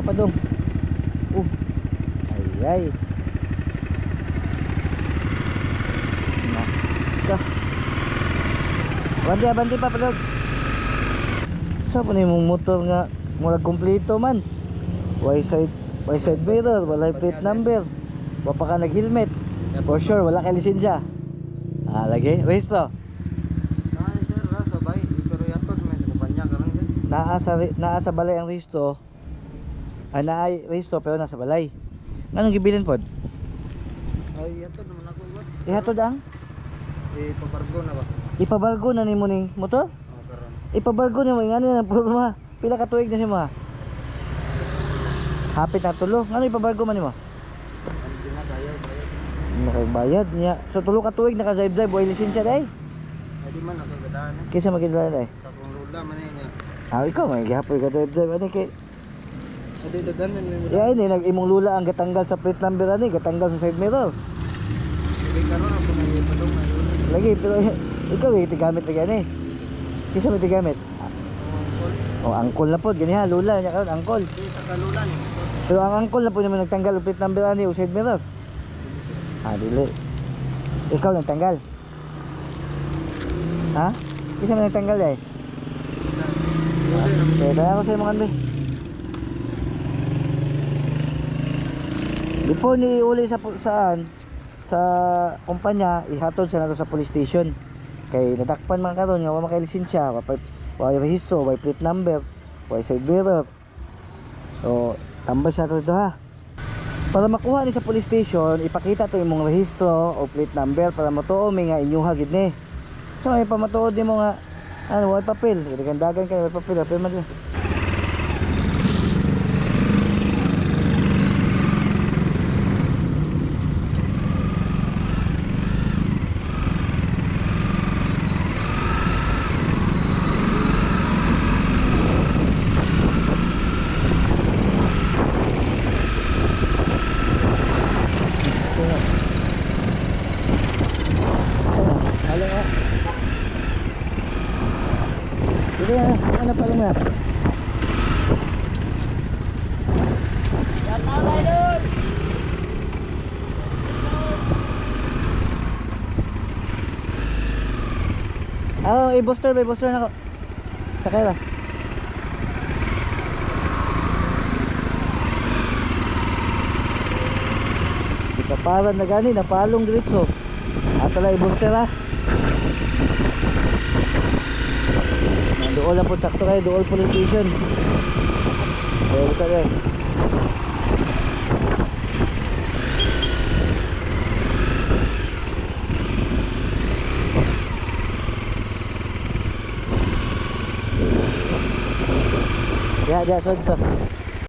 Kapadong. Uh. Ay ay. Naka. Bandi bandi pa padong. Sa po mong motor nga murag kompleto man. Why side why side mirror, wala plate number. Wa pa ka nag-helmet. For sure wala kay lisensya. Ah, lagi. Rehistro. Sir. Naa sa naa sa balay ang rehistro. Ay naa ay rehistro pero nasa balay. Nganong gibilin pod? Ay yato naman ako ba? Ihatod ang Eh pabargo na ba? ipabargo na nimo ning motor? Oh karon. Ipabargo nimo ingani na problema. Pila ka tuig na si mo? Hapit na tulo. Ngano ipabargo man nimo? Ang ginagaya bayad. Nakagbayad niya. So tulo ka tuig naka drive drive way lisensya dai. Ay di man ako gadaan. eh. Kisa magidala dai. Sa kong rula man eh, ni. Ah, ikaw may gihapoy ka drive drive ani kay Adi dagan man mo. Ya ini nag imong lula ang gatanggal sa plate number ani, gatanggal sa side mirror. Karon ako na ipadong. Lagi pero ikaw eh tigamit lagi ani. Kisa mo tigamit? Oh, angkol na pod gani ha, lula niya karon angkol. Sa kalulan. Pero ang angkol na po naman nagtanggal ang plate number ani o side mirror. Ah, dili. Ikaw lang tanggal. Ha? Kisa mo nagtanggal eh? Kaya kaya ko sa mga kanbi. Before ni uli sa saan sa kumpanya ihatod sa nato sa police station. Kay natakpan man karon nga wa makay lisensya, wa wa rehistro, wa plate number, wa side mirror. So, tambal siya dito ha. Para makuha ni sa police station, ipakita to imong rehistro o plate number para matuo mi nga inyuha gid ni. So, may pamatuod nimo nga ano, wa papel, dagan kay wa papel, papel man. Halo nga. Sige na, ano pa lang nga. Oo, i-booster ba? I-booster na ko. Sakay ba? Ikaparan na gani, napalong diretso. Atala i-booster ha. Nandoon lang po sakto kayo, police station. Kaya buka rin. Ya, ya, to.